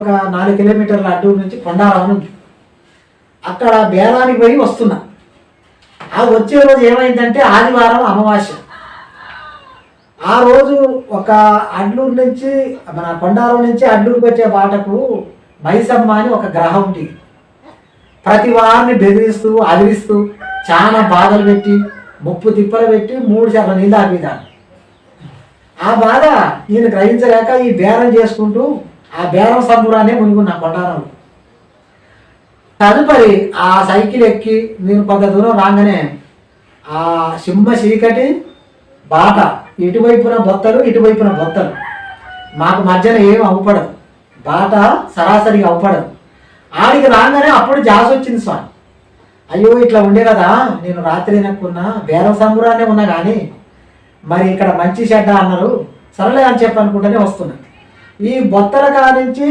ఒక నాలుగు కిలోమీటర్ల అడ్డూరు నుంచి కొండారావు ఉంది అక్కడ బేరానికి పోయి వస్తున్నా. ఆ వచ్చే రోజు ఏమైందంటే ఆదివారం అమావాస్య. ఆ రోజు ఒక అడ్లూరు నుంచి మన కొండారం నుంచి అడ్లూరుకి వచ్చే బాటకు మైసమ్మ అని ఒక గ్రహం ఉంటుంది ప్రతి వారిని బెదిరిస్తూ అదిరిస్తూ చాలా బాధలు పెట్టి ముప్పు తిప్పలు పెట్టి మూడు శాతం నీళ్ళు ఆపిదాన్ని. ఆ బాధ నేను గ్రహించలేక ఈ బేరం చేసుకుంటూ ఆ బేరం సంబురానే మునుగున్నా కొండారం తదుపరి ఆ సైకిల్ ఎక్కి నేను కొంత దూరం రాగానే ఆ సింహ చీకటి బాట ఇటువైపున బొత్తలు ఇటువైపున బొత్తలు. మాకు మధ్యన ఏం అవ్వపడదు బాట సరాసరిగా అవ్వపడదు ఆడికి రాగానే అప్పుడు జాస్ వచ్చింది స్వామి. అయ్యో ఇట్లా ఉండే కదా నేను రాత్రి నక్కున్నా బేరం సంబురానే ఉన్నా కానీ మరి ఇక్కడ మంచి చెడ్డ అన్నారు. సరేలే అని చెప్పి అనుకుంటూనే ఈ బొత్తల కాడ నుంచి